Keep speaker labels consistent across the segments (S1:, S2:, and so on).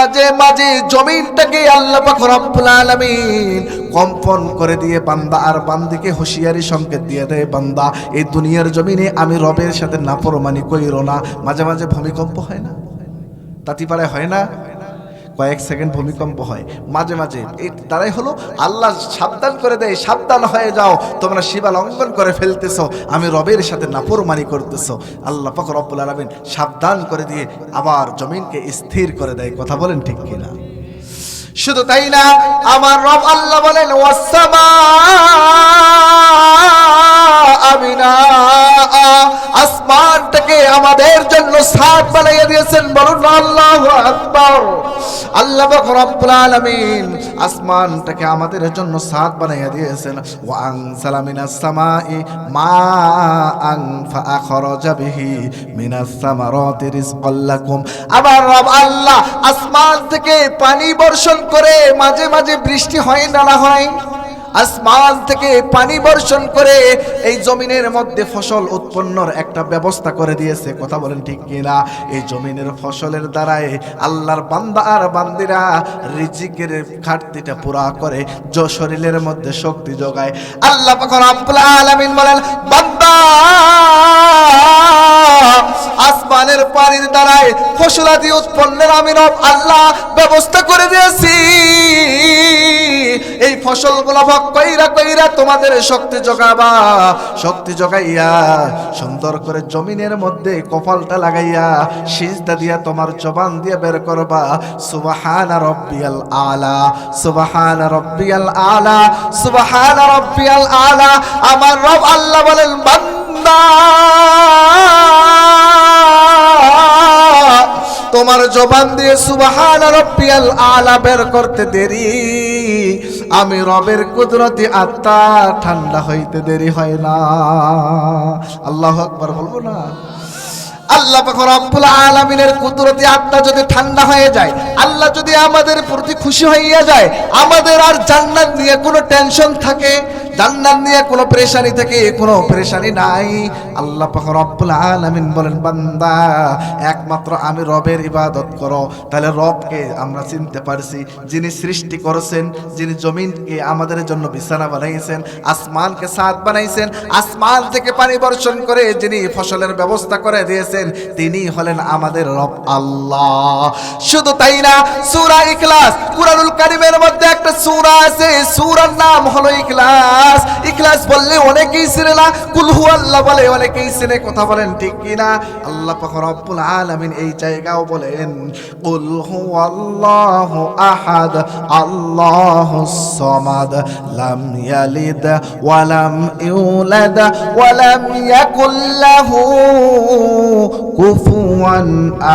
S1: মাঝে মাঝে জমিনটাকে আল্লাহ রব্বুল আলামিন কম্পন করে দিয়ে বান্দা আর বান্দিকে হুঁশিয়ারি সংকেত দিয়ে দেয়, বান্দা, এই দুনিয়ার জমিনে আমি রবের সাথে নাফরমানি কইরো না। মাঝে মাঝে ভূমিকম্প হয় না? তাঁতিপাড়ায় হয় না? কয়েক সেকেন্ড ভূমিকম্প হয়। মাঝে মাঝে এই দ্বারাই হলো আল্লাহ সাবধান করে দেয়, সাবধান হয়ে যাও, তোমরা সীমা লঙ্ঘন করে ফেলতেছ, আমি রবের সাথে নাপরমানি করতেছ। আল্লাহ পাক রব্বুল আলমিন সাবধান করে দিয়ে আবার জমিনকে স্থির করে দেয়, কথা বলেন ঠিক কিনা? শুধু তাই না, আমার রব আল্লাহ বলেন আসমানটাকে আমাদের জন্য সাত বানাইয়া দিয়েছেন। বলুন, আল্লাহু আকবার। আল্লাহ রব্বুল আলামিন আসমানটাকে আমাদের জন্য সাত বানাইয়া দিয়েছেন। ওয়া আনসালা মিনাস সামাই মাআন ফাআখরাজা বিহি মিনাস সামারাতি রিজকাল লাকুম। আবার রব আল্লাহ আসমান থেকে পানি বর্ষণ করে মাঝে মাঝে বৃষ্টি হয় না না হয়, আসমান থেকে পানি বর্ষণ করে এই জমিনের মধ্যে ফসল উৎপন্নর একটা ব্যবস্থা করে দিয়েছে। কথা বলেন ঠিক কিনা? এই জমিনের ফসলের দ্বারাই আল্লাহর বান্দা আর বান্দিরা রিজিকের ঘাটতিটা পুরা করে যে শরীরের মধ্যে শক্তি যোগায়। আল্লাহ আলামিন বলেন, বান্দা! আসমানের পানির দ্বারাই ফসলাদি উৎপন্নের আমি রব আল্লাহ ব্যবস্থা করে দিয়েছি। এই ফসলগুলো ভোগ কইরা কইরা তোমাদের শক্তি জোগাবা, শক্তি জোগাইয়া, সুন্দর করে জমিনের মধ্যে কপালটা লাগাইয়া, সিজদা দিয়া তোমার জবান দিয়ে বের করবা। সুবাহান রব্বিয়াল আলা, সুবহান রব্বিয়াল আলা, সুবাহান রব্বিয়াল আলা। আমার রব আল্লাহ বলেন, বান্দা তোমার জবান দিয়ে সুবাহান রব্বিয়াল আলা বের করতে দেরি। আমি রবের কুদরতি আত্মা, ঠান্ডা হইতে দেরি হয় না। আল্লাহ আকবার, বলব না? আল্লাহ পাক রব্বুল আলামিনের কুদরতি আত্মা যদি ঠান্ডা হয়ে যায়, আল্লাহ যদি আমাদের প্রতি খুশি হইয়া যায়, আমাদের আর জান্নাত নিয়ে কোনো টেনশন থাকে, জান্নাত নিয়ে কোনো পেরেশানি থাকে কোনো পেরেশানি নাই। আল্লাহ পাক রব্বুল আলামিন বলেন, বান্দা, একমাত্র আমি রবের ইবাদত করো। তাহলে রবকে আমরা চিনতে পারছি, যিনি সৃষ্টি করেছেন, যিনি জমিনকে আমাদের জন্য বিছানা বানাইছেন আসমানকে সাদ বানাইছেন, আসমান থেকে পানি বর্ষণ করে যিনি ফসলের ব্যবস্থা করে দিয়েছেন তিনি হলেন আমাদের রব আল্লাহ। শুধু তাই না, সূরা ইখলাস, কুরআনুল কারীমের মধ্যে একটা সূরা আছে, সূরার নাম হলো ইখলাস। ইখলাস বললে অনেকেই চিনে না, কুল হু আল্লাহ বলে অনেকেই চিনে, কথা বলেন ঠিক কি না আল্লাহ পাক রব্বুল আলামিন এই জায়গাও বলেন, কুল হু আল্লাহু আহাদ, আল্লাহুস সামাদ, লাম ইয়ালিদ, ওয়া লাম ইউলাদ, ওয়া লাম ইয়াকুল লাহু। কুফুয়ান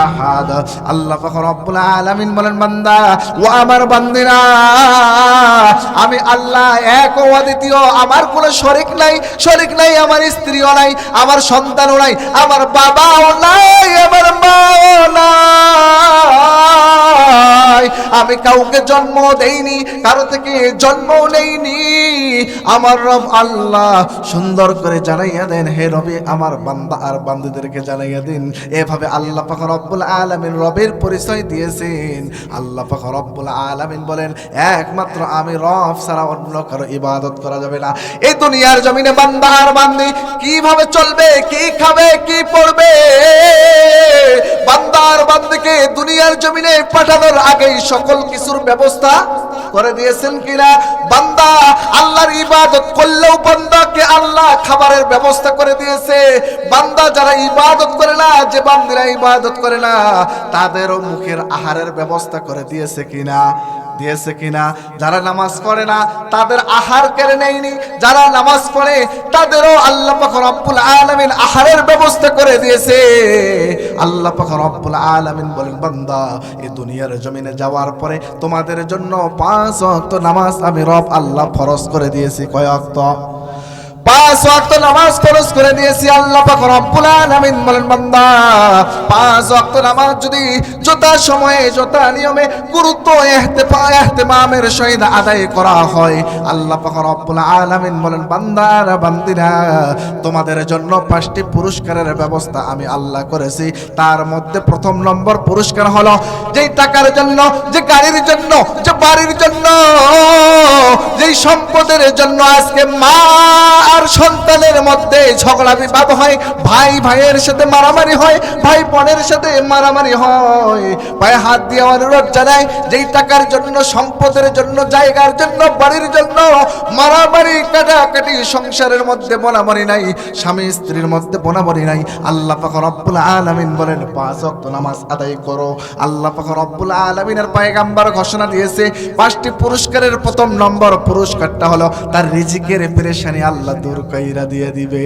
S1: আহাদ। আল্লাহ রব্বুল আলামিন বলেন, বান্দা, ও আমার বান্দিরা, আমি আল্লাহ এক ও অদ্বিতীয়, আমার কোনো শরিক নাই শরিক নাই, আমার স্ত্রীও নাই, আমার সন্তানও নাই, আমার বাবাও নাই, আমার মাও নাই। আমি কাউকে জন্ম দেইনি, কারও থেকে জন্ম নেইনি। আমার রব আল্লাহ সুন্দর করে জানাইয়া দেন, হে রবি, আমার বান্দা আর বান্দিদেরকে জানাইয়া দিন। এভাবে আল্লাহ পাক রব্বুল আলামিন রবের পরিচয় দিয়েছেন। আল্লাহ পাক রব্বুল আলামিন বলেন, একমাত্র আমি রব ছাড়া অন্য কারও ইবাদত করা যাবে না। এই দুনিয়ার জমিনে বান্দা আর বান্দি কীভাবে চলবে, কি খাবে, কি পড়বে? বান্দা আর বান্দিকে দুনিয়ার জমিনে পাঠানোর আগেই সকল কিছুর ব্যবস্থা করে দিয়েছেন কিনা? বান্দা আল্লাহর ইবাদত করলেও বান্দাকে আল্লাহ খাবারের ব্যবস্থা করে দিয়েছে। বান্দা যারা ইবাদত করে না, যে বান্দিরা ইবাদত করে না, তাদেরও মুখের আহারের ব্যবস্থা করে দিয়েছে কিনা? দিয়েছে কিনা? যারা নামাজ পড়ে না, তাদের আহার কেড়ে নেয়নি। যারা নামাজ পড়ে, তাদেরও আল্লাহ পাক রব্বুল আলামিন আহারের ব্যবস্থা করে দিয়েছে। আল্লাহ পাক রব্বুল আলামিন বলেন, বান্দা এই দুনিয়ার জমিনে যাওয়ার পরে তোমাদের জন্য পাঁচ ওয়াক্ত নামাজ আমি রব আল্লাহ ফরজ করে দিয়েছি। কয় ওয়াক্ত পাঁচ ওয়াক্ত নামাজ ফরজ করে দিয়েছি, আল্লাহ পাক বলেন, বান্দা, পাঁচ নামাজ যদি যথা সময়ে, যথা নিয়মে গুরুত্ব ইহতেফা ইহতেমামের সহিত আদায় করা হয়, আল্লাহ পাক রব্বুল বলেন বান্দার বান্দিরা, তোমাদের জন্য পাঁচটি পুরস্কারের ব্যবস্থা আমি আল্লাহ করেছি। তার মধ্যে প্রথম নম্বর পুরস্কার হলো যেই টাকার জন্য, যে গাড়ির জন্য, যে বাড়ির জন্য, যেই সম্পদের জন্য আজকে মা আর সন্তানের মধ্যে ঝগড়া বিবাদ হয়, ভাই ভাইয়ের সাথে মারামারি হয়, ভাই বোনের সাথে মারামারি হয়। পায়ে হাত দিয়ে অনুরোধ জানায়, যেই টাকার জন্য, সম্পদের জন্য, জায়গার জন্য, বাড়ির জন্য মারামারি, কাটাকাটি, সংসারের মধ্যে বোনামারি নাই, স্বামী স্ত্রীর মধ্যে বোনামারি নাই। আল্লাহ পাক রব্বুল আলামিন বলেন, পাঁচ ওয়াক্ত নামাজ আদায় করো। আল্লাহ পাক রব্বুল আলামিনের পায়গাম্বার ঘোষণা দিয়েছে, পাঁচটি পুরস্কারের প্রথম নম্বর পুরস্কারটা হলো তার রিজিকের পেরেশানি আল্লাহ দূর কইরা দিয়ে দিবে।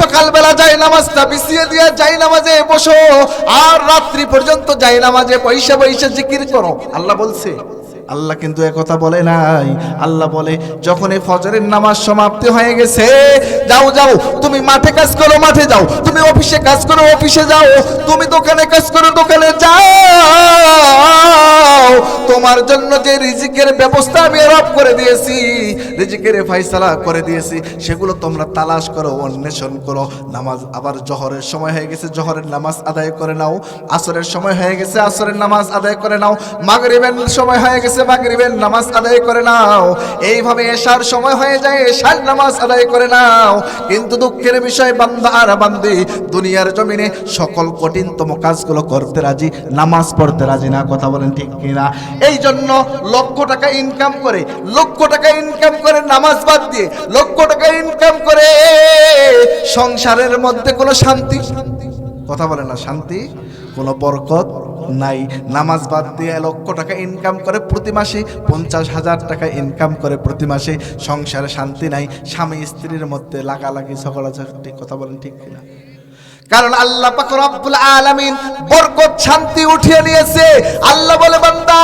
S1: সকালবেলা যাই নামাজটা বিছিয়ে দিয়ে যাই নামাজে বসো। আর রাত্রি পর্যন্ত যাই নামাজে পয়সা পয়সা জিকির করো। আল্লাহ বলছে, আল্লাহ কিন্তু কথা বলে নাই। আল্লাহ বলে, যখন এই ফজরের নামাজ সমাপ্তি হয়ে গেছে, যাও যাও, তুমি মাঠে কাজ করো, মাঠে যাও। তুমি অফিসে কাজ করো, অফিসে যাও। তুমি দোকানে কাজ করো, দোকানে যাও। তোমার জন্য যে রিজিকের ব্যবস্থা আমি রব করে দিয়েছি, রিজিকের ফাইসালা করে দিয়েছি, সেগুলো তোমরা তালাশ করো, অন্বেষণ করো। নামাজ আবার জহরের সময় হয়ে গেছে, জহরের নামাজ আদায় করে নাও। আসরের সময় হয়ে গেছে, আসরের নামাজ আদায় করে নাও। মাগরিবের সময় হয়ে গেছে, মাগরিবের নামাজ আদায় করে নাও। এইভাবে এশার সময় হয়ে যায়, এশার নামাজ আদায় করে নাও। কিন্তু দুঃখের বিষয়, বান্দা আর বান্দি, দুনিয়ার জমিনে সকল কঠিনতম কাজগুলো করতে রাজি, নামাজ পড়তে রাজি না, কথা বলেন ঠিক কিনা? এই জন্য লক্ষ টাকা ইনকাম করে, লক্ষ টাকা ইনকাম করে নামাজ বাদ দিয়ে, লক্ষ টাকা ইনকাম করে সংসারের মধ্যে কোনো শান্তি। কথা বলে না, শান্তি? কোনো বরকত নাই। নামাজ বাদ দিয়ে লক্ষ টাকা ইনকাম করে প্রতি মাসে পঞ্চাশ হাজার টাকা ইনকাম করে প্রতি মাসে। সংসারে শান্তি নাই। স্বামী স্ত্রীর মধ্যে লাগালাগি, ঝগড়াঝাটি, কথা বলেন ঠিক কিনা? কারণ আল্লাহ পাক রব্বুল আলামিন বরকত, শান্তি উঠিয়ে নিয়েছে। আল্লাহ বলে, বান্দা,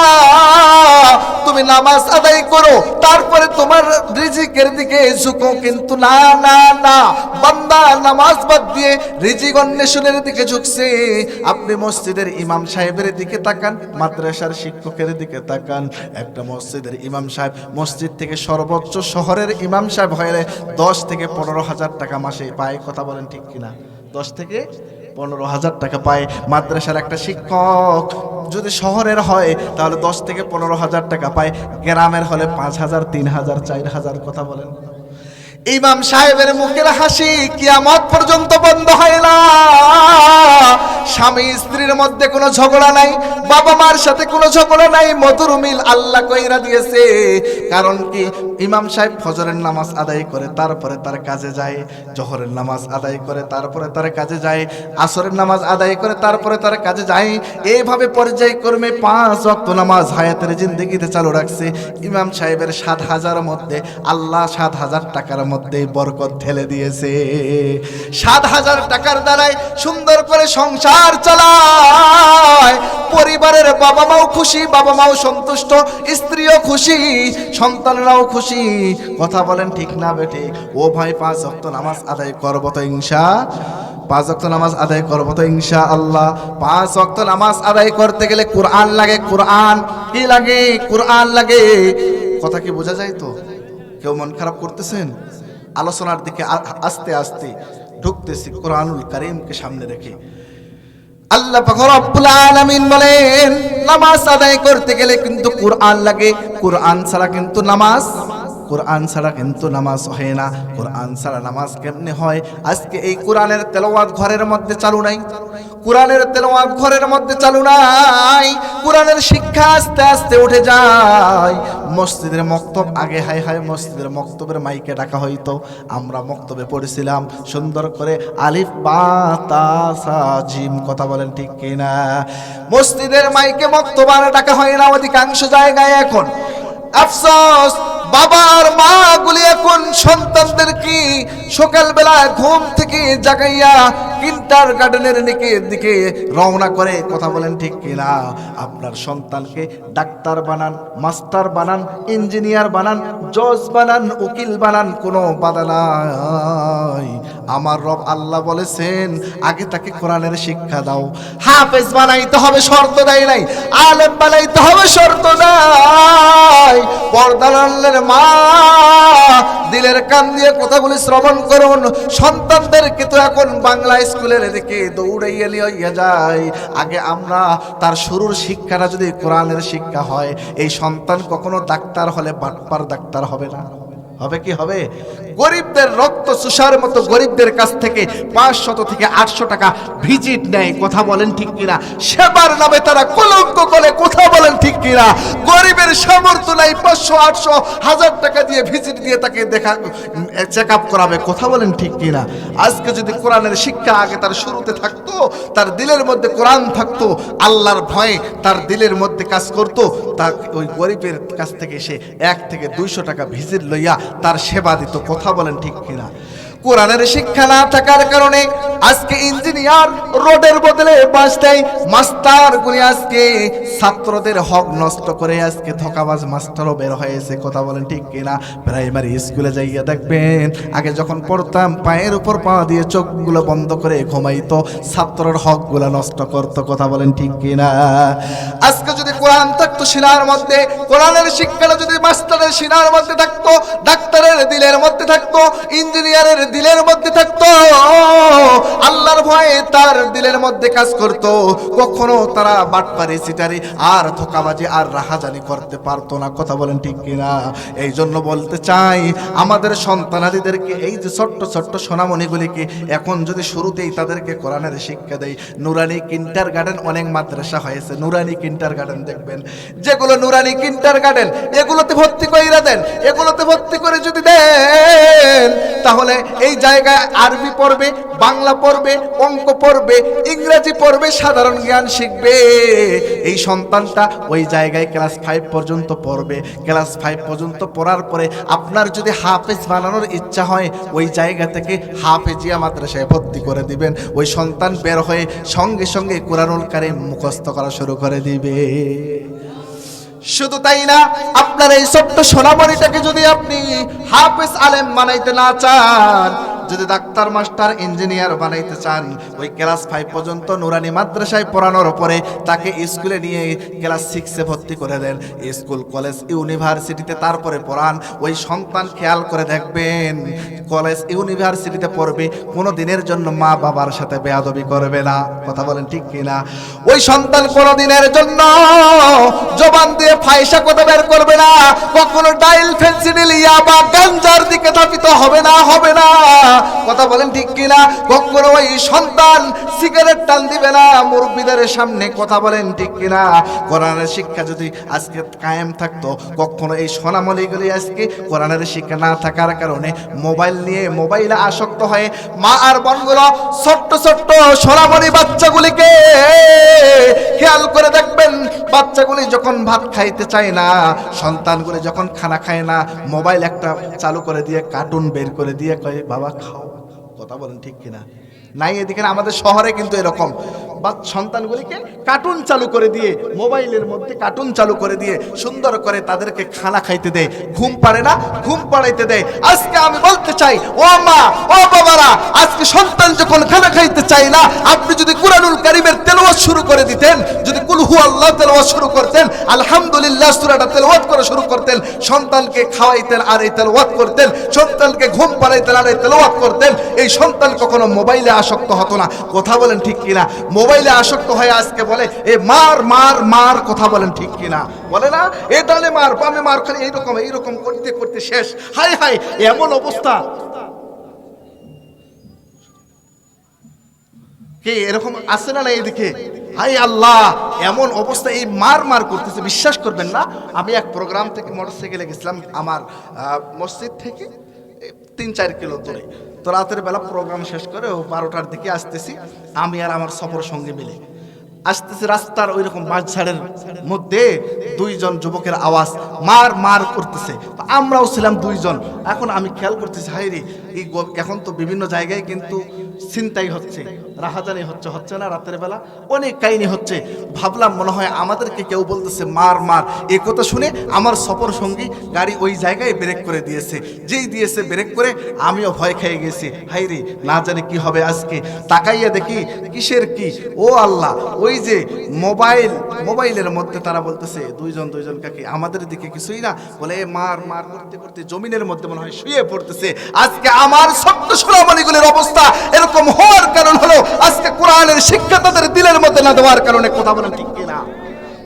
S1: তুমি নামাজ আদায় করো, তারপরে তোমার রিজিকের দিকে ঝুঁকো, কিন্তু না না না, বান্দা, নামাজ বাদ দিয়ে রিজিক অন্বেষণের দিকে ঝুঁকছে। আপনি মসজিদের ইমাম সাহেবের দিকে তাকান, মাদ্রাসার শিক্ষকের দিকে তাকান। একটা মসজিদের ইমাম সাহেব, মসজিদ থেকে সর্বোচ্চ শহরের ইমাম সাহেব হয়ে দশ থেকে পনেরো হাজার টাকা মাসে পায়, কথা বলেন ঠিক কিনা? দশ থেকে পনেরো হাজার টাকা পায়। মাদ্রাসার একটা শিক্ষক যদি শহরের হয়, তাহলে দশ থেকে পনেরো হাজার টাকা পায়। গ্রামের হলে পাঁচ হাজার, তিন হাজার, চার হাজার কথা বলেন। ইমাম সাহেবের মুখের হাসি কিয়ামত পর্যন্ত বন্ধ হয় না। স্বামী স্ত্রীর মধ্যে কোনো ঝগড়া নাই, বাবা মার সাথে কোনো ঝগড়া নাই, মধুর মিল আল্লাহ কইরা দিয়েছে। কারণ কি? ইমাম সাহেব ফজরের নামাজ আদায় করে তারপরে তার কাজে যায়, জহরের নামাজ আদায় করে তারপরে তার কাজে যায়, আসরের নামাজ আদায় করে তারপরে তার কাজে যায়। এইভাবে পর্যায়ক্রমে পাঁচ ওয়াক্ত নামাজ হায়াতের জিন্দগিতে চালু রাখছে। ইমাম সাহেবের সাত হাজার মধ্যে, আল্লাহ সাত হাজার টাকার মধ্যে বরকত ঢেলে দিয়েছে। সাত হাজার টাকার দ্বারাই সুন্দর করে সংসার চালায়। পরিবারের বাবা মাও খুশি, বাবা মাও সন্তুষ্ট, স্ত্রীও খুশি, সন্তানরাও খুশি। কথা বলেন ঠিক না বেটে ও ভাই, পাঁচ অক্ত নামাজ আদায় করব তো ইনশা, পাঁচ অক্ত নামাজ আদায় করব তো ইনশা আল্লাহ। পাঁচ অক্ত নামাজ আদায় করতে গেলে কোরআন লাগে, কোরআন কি লাগে? কোরআন লাগে। কথা কি বোঝা যায় তো? কেউ মন খারাপ করতেছেন? আলোচনার দিকে আস্তে আস্তে ঢুকতেছি, কোরআনুল করিমকে সামনে রেখে। আল্লাহ রব্বুল আলামিন বলেন, নামাজ আদায় করতে গেলে কিন্তু কোরআন লাগে, কোরআন ছাড়া কিন্তু নামাজ কোরআন ছাড়া কিন্তু নামাজ হয় না। কোরআন ছাড়া নামাজ কেমনে হয়? আজকে এই কোরআনের তেলাওয়াত ঘরের মধ্যে চালু নাই। কোরআনের তেলাওয়াত ঘরের মধ্যে চালু নাই। কোরআনের শিক্ষা আস্তে আস্তে উঠে যায়। মসজিদের মক্তব আগে হাই হাই মসজিদের মক্তবের মাইকে ডাকা হইতো। আমরা মক্তবে পড়েছিলাম। সুন্দর করে আলিফ, বা, তা জিম কথা বলেন ঠিক কিনা? মসজিদের মাইকে মক্তব আর ডাকা হয় না। অধিকাংশ জায়গায় এখন। আফসোস বাবার মা গুলি এখন সন্তানদের কি সকালবেলা ঘুম থেকে জাগাইয়া কিন্টার গার্ডেনের দিকে দিকে রওনা করে কথা বলেন ঠিক কিনা? আপনার সন্তানকে ডাক্তার বানান, মাস্টার বানান, ইঞ্জিনিয়ার বানান, জজ বানান, উকিল বানান, কোনো বাধা নাই। আমার রব আল্লাহ বলেছেন, আগে তাকে কোরআনের শিক্ষা দাও। হাফেজ বানাইতে হবে শর্ত দেয় নাই, আলেম বানাইতে হবে শর্ত নাই পর্দালের মা, দিলের কান দিয়ে কথাগুলি শ্রবণ করুন। সন্তানদেরকে তো এখন বাংলা স্কুলের দিকে দৌড়াইয়া লিয়া যায়। আগে আমরা তার শুরুর শিক্ষাটা যদি কোরআনের শিক্ষা হয়, এই সন্তান কখনো ডাক্তার হলে বাটপার ডাক্তার হবে না। হবে কি হবে? গরিবদের রক্ত সুষার মতো গরিবদের কাছ থেকে পাঁচশত থেকে আটশো টাকা ভিজিট নেয়, কথা বলেন ঠিক কিনা? সেবার নামে তারা কলঙ্ক করে, কথা বলেন ঠিক কিনা? গরিবের সামর্থ্য নাই, পাঁচশো, আটশো, হাজার টাকা দিয়ে ভিজিট দিয়ে তাকে দেখা চেক আপ করাবে, কথা বলেন ঠিক কিনা? আজকে যদি কোরআনের শিক্ষা আগে তার শুরুতে থাকতো, তার দিলের মধ্যে কোরআন থাকতো, আল্লাহর ভয়ে তার দিলের মধ্যে কাজ করতো তার ওই গরিবের কাছ থেকে সে এক থেকে দুইশো টাকা ভিজিট লইয়া তার সেবা দিত। কথা বলেন ঠিক কিনা? কোরআনের শিক্ষা না থাকার কারণে আজকে ইঞ্জিনিয়ার রোডের বদলে বাস দেয় মাস্টার। গুলি আজকে ছাত্রদের হক নষ্ট করে আজকে ধোকাবাজ মাস্টারও বের হয়েছে। কথা বলেন ঠিক কিনা? প্রাইমারি স্কুলে যাইয়া দেখবেন, আগে যখন পড়তাম, পায়ের উপর পা দিয়ে চোখগুলো বন্ধ করে ঘুমাইতো, ছাত্রর হকগুলো নষ্ট করতো। কথা বলেন ঠিক কিনা? আজকে যদি কোরআন থাকতো সিনার মধ্যে, কোরআনের শিক্ষাটা যদি মাস্টারের সিনার মধ্যে থাকতো, ডাক্তারের দিলের মধ্যে থাকতো, ইঞ্জিনিয়ারের দিলের মধ্যে থাকতো। আল্লাহর ভয়ে তার দিলের মধ্যে কাজ করত। কখনো তারা বাটপারি, সিটারি আর ধোকাবাজি আর রাহাজানি করতে পারতো না। কথা বলেন ঠিক কিনা? এই জন্য বলতে চাই, আমাদের সন্তানাদিদেরকে এই যে ছোট্ট ছোট্ট সোনামণিগুলিকে এখন যদি শুরুতেই তাদেরকে কোরআনের শিক্ষা দেয় নুরানি কিন্টার গার্ডেন অনেক মাদ্রাসা হয়েছে। নুরানি কিন্টার গার্ডেন দেখবেন। যেগুলো নুরানি কিন্টার গার্ডেন, এগুলোতে ভর্তি কইরা দেন, এগুলোতে ভর্তি করে যদি দেন, তাহলে এই জায়গায় আরবি পড়বে, বাংলা পড়বে, অঙ্ক পড়বে, ইংরেজি পড়বে, সাধারণ জ্ঞান শিখবে। এই সন্তানটা ওই জায়গায় ক্লাস ফাইভ পর্যন্ত পড়বে। ক্লাস ফাইভ পর্যন্ত পড়ার পরে আপনার যদি হাফেজ বানানোর ইচ্ছা হয়, ওই জায়গা থেকে হাফেজিয়া মাদ্রাসায় ভর্তি করে দিবেন। ওই সন্তান বের হয়ে সঙ্গে সঙ্গে কোরআনুল মুখস্থ করা শুরু করে দিবে। শুধু তাই না আপনার এই ছোট্ট সোনামণিটাকে যদি আপনি হাফেজ আলেম বানাইতে না চান যদি ডাক্তার, মাস্টার, ইঞ্জিনিয়ার বানাইতে চান, ওই ক্লাস ফাইভ পর্যন্ত নুরানি মাদ্রাসায় পড়ানোর পরে তাকে স্কুলে নিয়ে ক্লাস সিক্সে ভর্তি করে দেন। স্কুল, কলেজ, ইউনিভার্সিটিতে তারপরে পড়ান। ওই সন্তান খেয়াল করে দেখবেন, কলেজ, ইউনিভার্সিটিতে পড়বে, কোনো দিনের জন্য মা বাবার সাথে বেয়াদবি করবে না। কথা বলেন ঠিক কিনা? ওই সন্তান কোনো দিনের জন্য জবান দিয়ে ফাইসা কথা বের করবে না? কখনো ডাইল, ফেন্সিডিল, ইয়াবা, গাঞ্জার দিকে ধাপিত হবে না হবে না। কথা বলেন ঠিক কিনা? কখনো ওই সন্তান সিগারেট টান দিবে না, মুরব্বীদের সামনে কথা বলেন ঠিক কিনা? কোরআনের শিক্ষা যদি আজকে কায়েম থাকতো, কখনো এই সোনামণিগুলি আজকে কোরআনের শিক্ষা না থাকার কারণে মোবাইল নিয়ে মোবাইলে আসক্ত হয়ে মা আর বোনগুলো ছোট্ট ছোট্ট সোনামণি বাচ্চাগুলিকে খেয়াল করে দেখবেন, বাচ্চাগুলি যখন ভাত খাইতে চায় না, সন্তানগুলি যখন খানা খায় না, মোবাইল একটা চালু করে দিয়ে কার্টুন বের করে দিয়ে কয়, বাবা কথা বলেন ঠিক কিনা? নাই, এদিকে আমাদের শহরে কিন্তু এরকম। বা সন্তানগুলিকে কার্টুন চালু করে দিয়ে, মোবাইলের মধ্যে কার্টুন চালু করে দিয়ে, সুন্দর করে তাদেরকে খানা খাইতে দেয়। ঘুম পারে না, ঘুম পাড়াইতে দেয়। আজকে আমি বলতে চাই, ও মা, ও বাবারা, আজকে সন্তান যখন খানা খাইতে চাই না, আপনি যদি কুরআনুল কারিমের তেলাওয়াত শুরু করে দিতেন, যদি কুলহু আল্লাহ তেলাওয়াত শুরু করতেন, আলহামদুলিল্লাহ সূরাটা তেলাওয়াত করা শুরু করতেন, সন্তানকে খাওয়াইতেন আর এই তেলাওয়াত করতেন, সন্তানকে ঘুম পাড়াইতেন আর এই তেলাওয়াত করতেন, এই সন্তান কখনো মোবাইলে আসক্ত হতো না। কথা বলেন ঠিক কিনা? মোবাইলে আসক্ত হয়ে আজকে বলে, এ মার মার মার, কথা বলেন ঠিক কিনা? বলে না, এ ডালে মার, বামে মার, খালি এইরকম এইরকম করতে করতে শেষ। হাই হাই এমন অবস্থা। কে, এরকম আছে না না এদিকে? হাই আল্লাহ, এমন অবস্থা এই মার মার করতেছে। বিশ্বাস করবেন না, আমি এক প্রোগ্রাম থেকে মোটরসাইকেলে গেছিলাম, আমার মসজিদ থেকে। তিন চার কিলো দূরে। তো রাতের বেলা প্রোগ্রাম শেষ করে ও বারোটার দিকে আসতেছি, আমি আর আমার সফর সঙ্গে মিলে। আসতেছি রাস্তার ওই রকম মাঝঝাড়ের মধ্যে দুইজন যুবকের আওয়াজ মার মার করতেছে। আমরাও ছিলাম দুইজন। এখন আমি খেয়াল করতেছি হাই রে, এই এখন তো বিভিন্ন জায়গায় কিন্তু চিন্তাই হচ্ছে, রাহাজানি হচ্ছে হচ্ছে না রাতের বেলা? অনেক কাহিনী হচ্ছে। ভাবলাম মনে হয় আমাদেরকে কেউ বলতেছে, মার মার। এ কথা শুনে আমার সফর সঙ্গী গাড়ি ওই জায়গায় ব্রেক করে দিয়েছে। যেই দিয়েছে ব্রেক করে আমিও ভয় খেয়ে গেছি। হাই রে, না জানি কি হবে আজকে। তাকাইয়া দেখি কিসের কি? ও আল্লাহ, ওই যে মোবাইল, মোবাইলের মধ্যে তারা বলতেছে, দুইজন দুইজন কাকে আমাদের দিকে কিছুই না। বলে মার মার, করতে করতে জমিনের মধ্যে মনে হয় শুয়ে পড়তেছে। আজকে আমার ছোট্ট সোনামণিগুলির অবস্থা এরকম হওয়ার কারণ হলো আজকে কোরআনের শিক্ষা তাদের দিলের মধ্যে না দেওয়ার কারণে কথা বলেন ঠিক কিনা?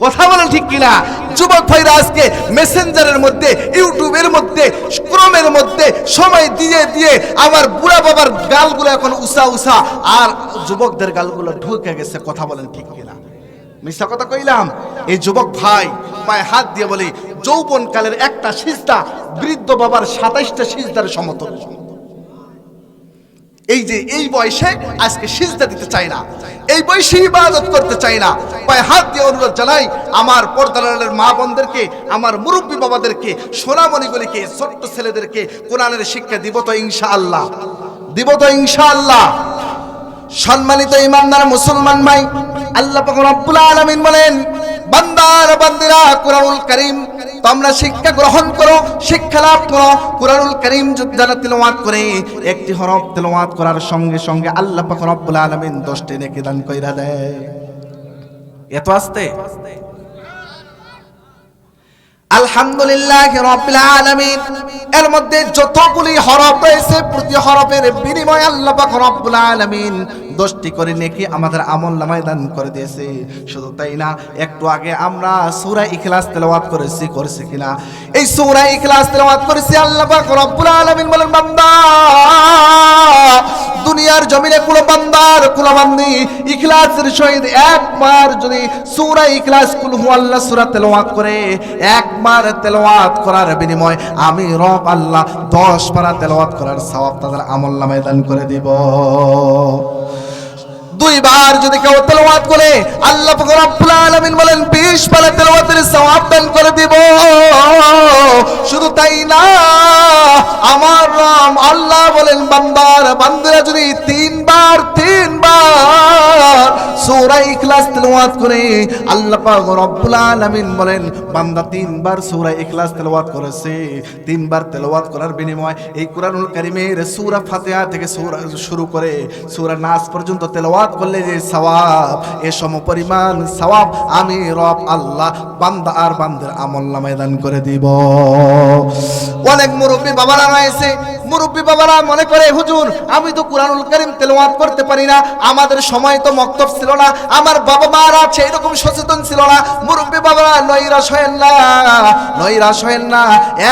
S1: কথা বলেন ঠিক কিনা? যুবক ভাইরা আজকে মেসেঞ্জারের মধ্যে, ইউটিউবের মধ্যে, ক্রমের মধ্যে সময় দিয়ে দিয়ে আমার বুড়া বাবার গালগুলো এখন উষা উষা আর যুবকদের গালগুলো ঢুকে গেছে, কথা বলেন ঠিক কিনা? মিশা কথা কইলাম? এই যুবক ভাই পায়ে হাত দিয়ে বলি যৌবন কালের একটা সিজদা বৃদ্ধ বাবার সাতাইশটা সিজদার সমতুল্য। এই যে এই বয়সে আজকে সিজদা দিতে চাই না, এই বয়সে ইবাদত করতে চাই না, পায়ে হাত দিয়ে অনুরোধ জানাই আমার পর্দালালের মা বোনদেরকে, আমার মুরব্বী বাবাদেরকে, সোনামণিগুলিকে, ছোট্ট ছেলেদেরকে কোরআনের শিক্ষা দিব তো ইনশাআল্লাহ, দিব তো ইনশাআল্লাহ। সম্মানিত ইমানদার মুসলমান ভাই, আল্লাহ রব্বুল আলামিন বলেন, বান্দার বান্দিরা, কুরআনুল করিম, তোমরা শিক্ষা গ্রহণ করো, শিক্ষা লাভ করো। কুরআনুল করিম যারা তেলাওয়াত করে, একটি হরফ তেলাওয়াত করার সঙ্গে সঙ্গে আল্লাহ পাক রব্বুল আলামিন 10টি নেকি দান কইরা দেয়। এত আস্তে? আলহামদুলিল্লাহ রব্বিল আলামিন। এর মধ্যে যতগুলি হরফ রয়েছে, প্রতি হরফের বিনিময়ে আল্লাহ পাক রব্বুল আলামিন দশটি করে নেকি আমাদের আমল নামায় দান করে দিয়েছে। শুধু তাই না, একটু আগে আমরা সূরা ইখলাস তেলাওয়াত করেছি করেছি কিনা? এই সূরা ইখলাস তেলাওয়াত করেছি আল্লাহ পাক রব্বুল আলামিন বলেন, বান্দা, দুনিয়ার জমিনে কোনো বান্দার কোনো বান্দি ইখলাসের সহিত একবার যদি সূরা ইখলাস কুল হুয়াল্লাহ সূরা তেলাওয়াত করে, একবার তেলাওয়াত করার বিনিময় আমি রব আল্লাহ 10 পারা তেলাওয়াত করার সওয়াব তাদের আমল নামায় দান করে দিব। দুইবার যদি কেউ তেলাওয়াত করে, আল্লাহ পাক রব্বুল আলামিন বলেন 20 পারা তেলাওয়াতের সওয়াব দান করে দিব। শুধু তাই না, আমার রাম আল্লাহ বলেন, বান্দার, বান্দারা যদি তিনবার তিনবার সূরা ইখলাস তেলাওয়াত করে, আল্লাহ পাক রব্বুল আলামিন বলেন, বান্দা তিনবার সূরা ইখলাস তেলাওয়াত করেছে। তিনবার তেলাওয়াত করার বিনিময় এই কোরআনুল কারীমের সূরা ফাতিহা থেকে সূরা শুরু করে, সূরা নাস পর্যন্ত তেলাওয়াত করলে যে সওয়াব, এ সমপরিমাণ সওয়াব আমি রব আল্লাহ বান্দা আর বান্দার আমল নামায় দান করে দিব। অনেক মুরব্বী বাবারা রয়েছে মুরব্বী বাবারা, মনে করে, হুজুর, আমি তো কোরআনুল কারীম তেলাওয়াত করতে পারি না। আমাদের সময় তো মক্তব ছিল না। আমার বাবা মারা সেই রকম সচেতন ছিল না। মুরব্বী বাবারা নৈরাশ হয়েন না নৈরাশ হয়েন না।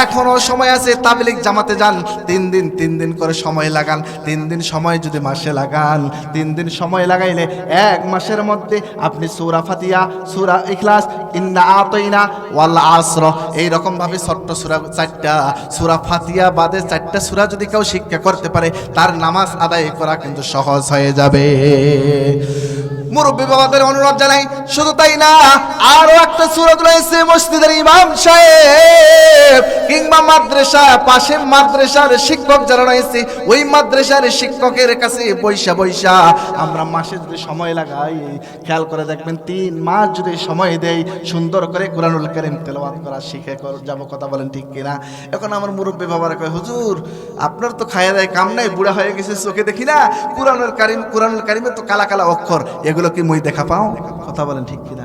S1: এখনও সময় আছে, তাবলিগ জামাতে যান। তিন দিন তিন দিন করে সময় লাগান। তিন দিন সময় যদি মাসে লাগান, তিন দিন সময় লাগাইলে এক মাসের মধ্যে আপনি সূরা ফাতিহা, সূরা ইখলাস, ইন্না আতাইনা ওয়াল আসর। এই রকম ভাবে ছোট্ট সূরা চারটা, সূরা ফাতিহা বাদে চারটা সূরা যদি কেউ শিক্ষা করতে পারে তার নামাজ আদায় করা কিন্তু সহজ হয়ে যাবে। মুরব্বী বাবাদের অনুরোধ জানাই, শুধু তাই না, আরও একটা সুরত রয়েছে মসজিদের ইমাম সাহেব, কিংবা মাদ্রাসা, পাশে মাদ্রাসার শিক্ষক যারা রয়েছে, ওই মাদ্রাসার শিক্ষকের কাছে আমরা মাসে যদি সময় লাগাই, খেয়াল করে দেখবেন তিন মাস যদি সময় দেই, সুন্দর করে কোরআনুল কারীম তেলাওয়াত করা শিখে যাব কথা বলেন ঠিক কিনা? এখন আমার মুরব্বী বাবারা কয়, হুজুর, আপনার তো খায়া দেয় কাম নাই, বুড়া হয়ে গেছে, চোখে দেখি না? কোরআনুল কারীম, কোরআনুল কারীমে তো কালা কালা অক্ষর এগুলো কি মই দেখা পাও? কথা বলেন ঠিক কিনা।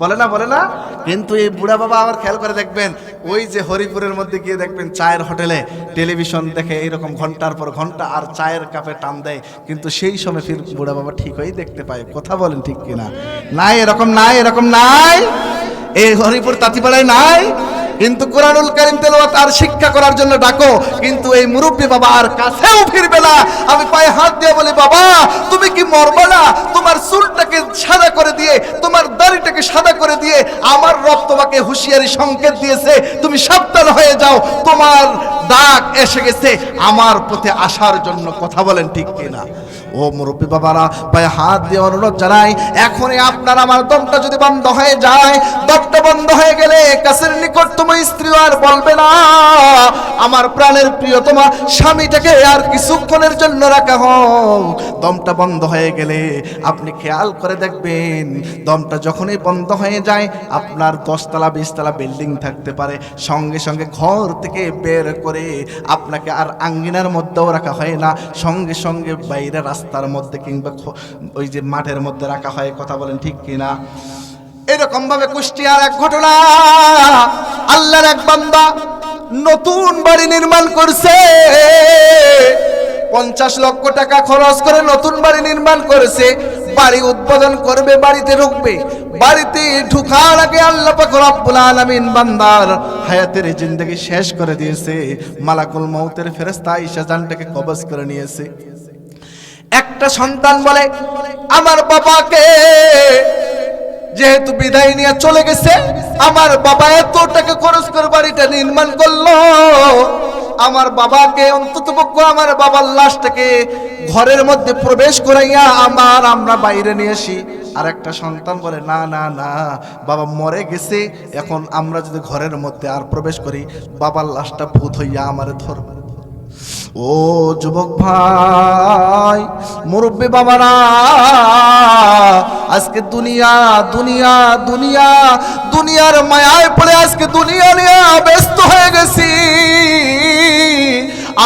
S1: বলে না বলে না। কিন্তু এই বুড়া বাবা আবার খেয়াল করে দেখবেন, ওই যে হরিপুরের মধ্যে গিয়ে দেখবেন চায়ের হোটেলে টেলিভিশন দেখে এইরকম ঘণ্টার পর ঘণ্টা আর চায়ের কাপে টান দেয়, কিন্তু সেই সময় ফির বুড়া বাবা ঠিক হয়েই দেখতে পায়। কথা বলেন ঠিক কিনা। নাই, এরকম নাই এরকম নাই। এই হরিপুর তাঁতিপাড়ায় নাই। কিন্তু কোরআনুল করিম তেলাওয়াত আর শিক্ষা করার জন্য ডাকো, কিন্তু এই মুরব্বী বাবা আর কাছেও ফিরবে না। আমি পায়ে হাত দিয়ে বলি, বাবা, তুমি কি মরবে না? তোমার চুলটাকে সাদা করে দিয়ে, তোমার দাড়িটাকে সাদা করে দিয়ে, আমার রব তোমাকে হুঁশিয়ারি সংকেত দিয়েছে। তুমি সাবধান হয়ে যাও। তোমার ডাক এসে গেছে। আমার পথে আসার জন্য কথা বলেন ঠিক কিনা? ও মুরব্বী বাবারা, পায়ে হাত দিয়ে অনুরোধ জানাই, এখনই আপনার আমার দমটা যদি বন্ধ হয়ে যায়, দমটা বন্ধ হয়ে গেলে কাছের নিকটতম স্ত্রী আর বলবে না। আমার প্রাণের প্রিয়তমা স্বামীটাকে আর কিছুক্ষণের জন্য রাখা হোক। দমটা বন্ধ হয়ে গেলে আপনি খেয়াল করে দেখবেন, দমটা যখনই বন্ধ হয়ে যায়, আপনার দশতলা, বিশতলা বিল্ডিং থাকতে পারে। সঙ্গে সঙ্গে ঘর থেকে বের করে আপনাকে আর আঙ্গিনার মধ্যেও রাখা হয় না। সঙ্গে সঙ্গে বাইরে রাস্তার মধ্যে কিংবা ওই যে মাঠের মধ্যে রাখা হয়, কথা বলেন ঠিক কিনা? এরকম ভাবে কুষ্টিয়ার এক ঘটনা, আল্লাহর এক বান্দা নতুন বাড়ি নির্মাণ করছে। পঞ্চাশ লক্ষ টাকা খরচ করে নতুন বাড়ি নির্মাণ করেছে। বাড়ি উদ্বোধন করবে, বাড়িতে ঢুকবে। বাড়িতে ঢুকার আগে আল্লাহ পাক রব্বুল আলামিন বান্দার হায়াতের জিন্দগি শেষ করে দিয়েছে। মালাকুল মউতের ফেরেশতা আয়েশা জানটাকে কবজ করে নিয়েছে। একটা সন্তান বলে, আমার বাবাকে যেহেতু বিদায় নিয়ে চলে গেছে, আমার বাবা এত টাকা খরচ করে বাড়িটা নির্মাণ করল। আমার বাবাকে অন্তত পক্ষ আমার বাবার লাশটাকে ঘরের মধ্যে প্রবেশ করাইয়া আমার আমরা বাইরে নিয়ে আসি। আর একটা সন্তান বলে, না না না, বাবা মরে গেছে, এখন আমরা যদি ঘরের মধ্যে আর প্রবেশ করি, বাবার লাশটা ভূত হইয়া আমার ধরবে। ও যুবক ভাই, মুরব্বী বাবারা, আজকে দুনিয়া দুনিয়া দুনিয়া, দুনিয়ার মায়ায় পড়ে আজকে দুনিয়া নিয়ে ব্যস্ত হয়ে গেছি।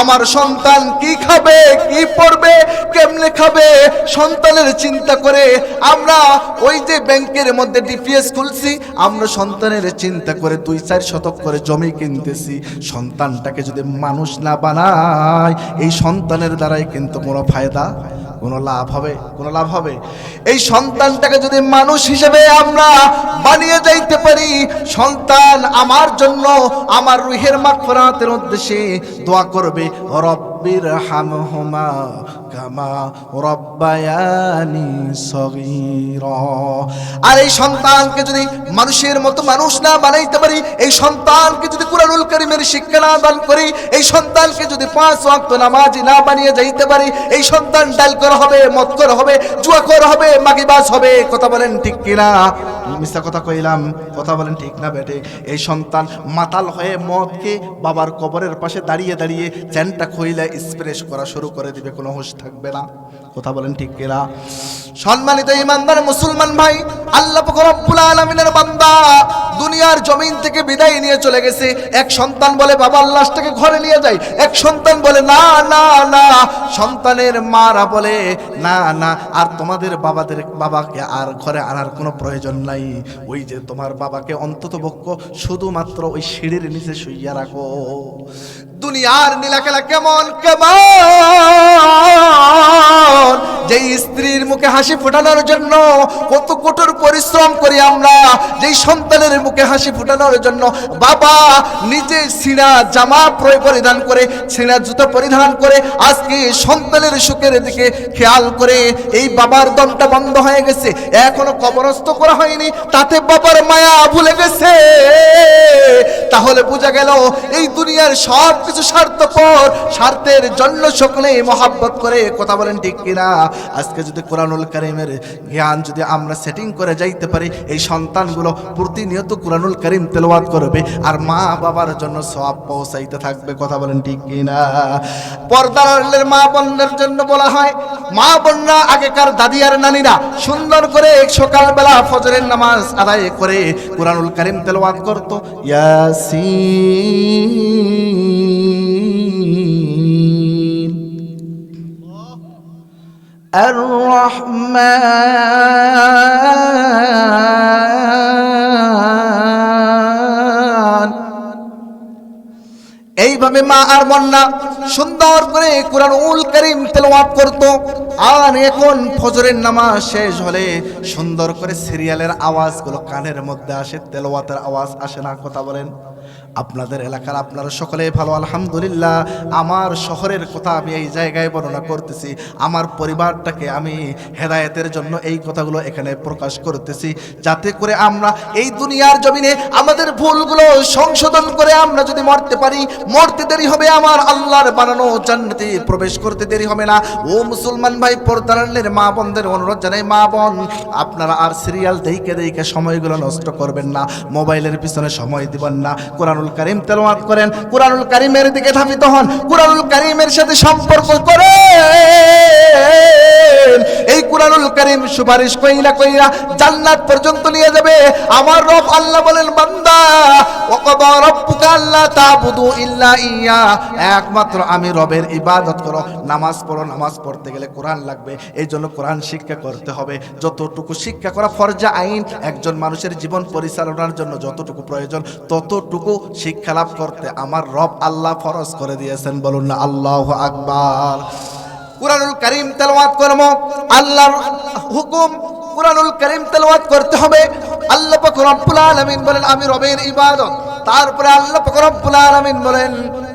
S1: আমার সন্তান কি খাবে, কি পড়বে, কেমনে খাবে? সন্তানের চিন্তা করে আমরা ওই যে ব্যাংকের মধ্যে ডিপিএস খুলছি, আমরা সন্তানের চিন্তা করে দুই চার শতক করে জমি কিনতেছি। সন্তানটাকে যদি মানুষ না বানায়, এই সন্তানের দ্বারাই কিন্তু কোনো ফায়দা কোনো লাভ হবে, কোনো লাভ হবে। এই সন্তানটাকে যদি মানুষ হিসেবে আমরা বানিয়ে যাইতে পারি, সন্তান আমার জন্য, আমার রুহের মাখরাতের উদ্দেশ্যে দোয়া করবে রব্বির হামহুমা কামা রব্বায়ানি সগীরা। আর এই সন্তানকে যদি মানুষের মতো মানুষ না বানাইতে পারি, এই সন্তানকে যদি কুরআনুল কারীমের শিক্ষা না দান করি, এই সন্তানকে যদি পাঁচ ওয়াক্ত নামাজি না বানিয়ে যাইতে পারি, এই সন্তান ডাল করা হবে মত করা হবে, জুয়া করা হবে, মাগিবাজ হবে, কথা বলেন ঠিক কিনা? মিথ্যা কথা কইলাম, কথা বলেন ঠিক না বেটে। এই সন্তান মাতাল হয়ে মদকে বাবার কবরের পাশে দাঁড়িয়ে দাঁড়িয়ে চ্যানটা খইলে স্প্রেস করা শুরু করে দিবে, কোনো হুঁশ থাকবে না। কথা বলেন ঠিক কিনা? সম্মানিত ইমানদার মুসলমান ভাই, আল্লাহ রব্বুল আলামিনের বান্দা দুনিয়ার জমিন থেকে বিদায় নিয়ে চলে গেছে। এক সন্তান বলে বাবার লাশটাকে ঘরে নিয়ে যায় এক সন্তান বলে, না না না। সন্তানের মারা বলে, না না। আর তোমাদের বাবাদের, বাবাকে আর ঘরে আনার কোনো প্রয়োজন নাই। ওই যে তোমার বাবাকে অন্তত পক্ষ শুধুমাত্র ওই সিঁড়ির নিচে শুইয়া রাখো। দুনিয়ার নীলাখেলা কেমন কেমন? যে স্ত্রীর মুখে হাসি ফোটানোর জন্য কত কঠোর পরিশ্রম করি আমরা। যেই সন্তানের মুখে হাসি ফোটানোর জন্য বাবা নিজে ছিঁড়া জামা প্রয় পরিধান করে, ছিঁড়া জুতো পরিধান করে, আজকে সন্তানের সুখের দিকে খেয়াল করে এই বাবার দমটা বন্ধ হয়ে গেছে। এখনও কবরস্থ করা হয়নি, তাতে বাবার মায়া ভুলে গেছে। তাহলে বোঝা গেল এই দুনিয়ার সব কিছু স্বার্থপর, স্বার্থের জন্য সকলেই মহাব্বত করে কথা বলেন ঠিক কিনা? আজকে যদি কোরআনুল কারিমের জ্ঞান যদি আমরা সেটিং করে যাইতে পারি, এই সন্তানগুলো প্রতিনিয়ত কোরআনুল করিম তেলাওয়াত করবে আর মা বাবার জন্য সব পৌঁছাইতে থাকবে, কথা বলেন ঠিক কিনা? পর্দার আড়ালের মা বোনদের জন্য বলা হয় মা বোনরা আগেকার দাদি আর নানিরা সুন্দর করে সকালবেলা ফজরের নামাজ আদায় করে কোরআনুল কারিম তেলাওয়াত করত। ইয়াসিন। الرحمن এইভাবে মা আর বন্যা সুন্দর করে কোরআন উল করিম তেলাওয়াত করত। আর এখন ফজরের নামাজ শেষ হলে সুন্দর করে সিরিয়ালের আওয়াজগুলো কানের মধ্যে আসে, তেলাওয়াতের আওয়াজ আসে না, কথা বলেন। আপনাদের এলাকার আপনারা সকলে ভালো, আলহামদুলিল্লাহ। আমার শহরের কথা আমি এই জায়গায় বর্ণনা করতেছি। আমার পরিবারটাকে আমি হেদায়েতের জন্য এই কথাগুলো এখানে প্রকাশ করতেছি। যাতে করে আমরা এই দুনিয়ার জমিনে আমাদের ভুলগুলো সংশোধন করে আমরা যদি মরতে পারি, মরতে দেরি হবে আমার আল্লাহর বানানো জান্নাতে, প্রবেশ করতে দেরি হবে না। ও মুসলমান ভাই মা বোনদের অনুরোধ জানাই, মা বোন, আপনারা আর সিরিয়াল দেখে দেখে সময়গুলো নষ্ট করবেন না। মোবাইলের পিছনে সময় দিবেন না। কোরআনুল করেন। কোরআনুল দিকে ধাবিত হন। কোরআনুল সাথে সম্পর্ক করে এই কোরআনুল কারিম সুপারিশ কইরা কইরা জান্নাত পর্যন্ত নিয়ে যাবে। আমার রব আল্লাহ বলেন, বান্দা ওয়াকাদা তা'বুদু ইল্লা ইয়া। একমাত্র আমি রবের ইবাদত করো। নামাজ পড়ো, নামাজ পড়তে গেলে কোরআন লাগবে। এই জন্য কোরআন শিক্ষা করতে হবে। যতটুকু শিক্ষা করা ফরজা আইন, একজন মানুষের জীবন পরিচালনার জন্য যতটুকু প্রয়োজন, ততটুকু শিক্ষা লাভ করতে আমার রব আল্লাহ ফরজ করে দিয়েছেন। বলুন না, আল্লাহ আকবার। কুরআনুল করিম তেলাওয়াত করব। আল্লাহর হুকুম কুরআনুল করিম তেলাওয়াত করতে হবে। আল্লাহ পাক রব্বুল আলামিন বলেন, আমি রবের ইবাদত। তারপরে আল্লাহ পাক রব্বুল আলামিন বলেন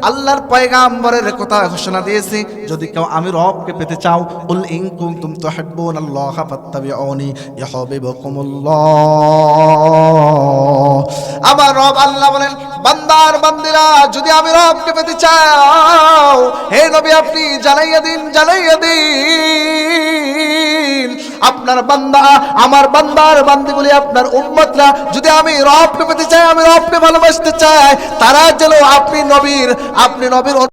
S1: আল্লাহর পয়গাম্বরের কথা ঘোষণা দিয়েছি, যদি কেউ আমি রবকে পেতে চাও, উল ইন কুনতুম তুহিব্বুন আল্লাহ আমার রব আল্লাহ বলেন, বান্দার বান্দিরা, যদি আমি রবকে পেতে চাও, হে নবী আপনি জানাইয়া দিন জানাইয়া দিন। আপনার বান্দা, আমার বান্দার বান্দিগুলি আপনার উম্মতরা, যদি আমি রবকে পেতে চাই, আমি রবকে ভালোবাসতে চাই, তারা যেন আপনি নবীর আপনি নবীর